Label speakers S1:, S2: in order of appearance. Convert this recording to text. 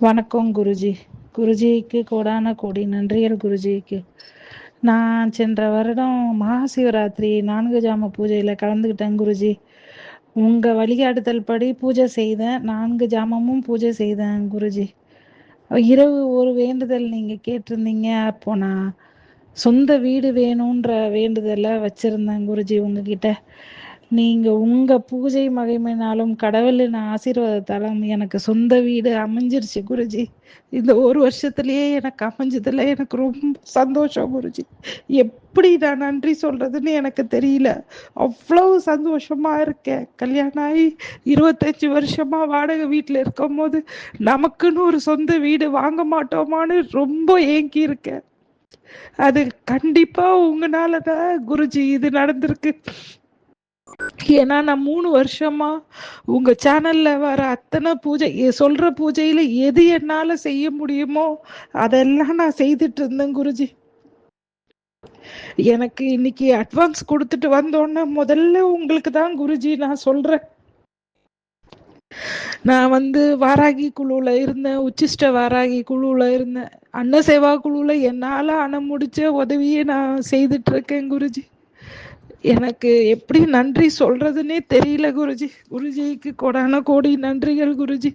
S1: வணக்கம் குருஜி. குருஜிக்கு கோடான கோடி நன்றிகள் குருஜிக்கு. நான் சென்ற வருடம் மகாசிவராத்திரி நான்கு ஜாம பூஜையில கலந்துக்கிட்டேன் குருஜி. உங்க வழிகாட்டுதல் படி பூஜை செய்தேன். நான்கு ஜாமமும் பூஜை செய்தேன் குருஜி. இரவு ஒரு வேண்டுதல் நீங்க கேட்டிருந்தீங்க. அப்போ நான் சொந்த வீடு வேணுன்ற வேண்டுதலை வச்சிருந்தேன் குருஜி உங்ககிட்ட. நீங்க உங்க பூஜை மகிமைனாலும் கடவுளின் ஆசீர்வாதத்தாலும் எனக்கு சொந்த வீடு அமைஞ்சிருச்சு குருஜி. இந்த ஒரு வருஷத்துலயே எனக்கு அமைஞ்சதுல எனக்கு ரொம்ப சந்தோஷம் குருஜி. எப்படி நான் நன்றி சொல்றதுன்னு எனக்கு தெரியல. அவ்வளவு சந்தோஷமா இருக்கேன். கல்யாணம் ஆகி இருபத்தஞ்சு வருஷமா வாடகை வீட்டுல இருக்கும் போது நமக்குன்னு ஒரு சொந்த வீடு வாங்க மாட்டோமான்னு ரொம்ப ஏங்கி இருக்கேன். அது கண்டிப்பா உங்களாலதான் குருஜி இது நடந்திருக்கு. ஏன்னா நான் மூணு வருஷமா உங்க சேனல்ல வர அத்தனை பூஜை சொல்ற பூஜையில எது என்னால செய்ய முடியுமோ அதெல்லாம் நான் செய்துட்டு இருந்தேன் குருஜி. எனக்கு இன்னைக்கு அட்வான்ஸ் கொடுத்துட்டு வந்தோன்னே முதல்ல உங்களுக்கு தான் குருஜி நான் சொல்றேன். நான் வந்து வாராகி குழுல இருந்தேன் உச்சிஷ்ட வாராகி குழுல இருந்தேன். அன்ன சேவா குழுல என்னால அண முடிச்ச உதவியை நான் செய்துட்டு இருக்கேன் குருஜி. எனக்கு எப்படி நன்றி சொல்றதுன்னே தெரியல குருஜி. குருஜிக்கு கோடான கோடி நன்றிகள் குருஜி.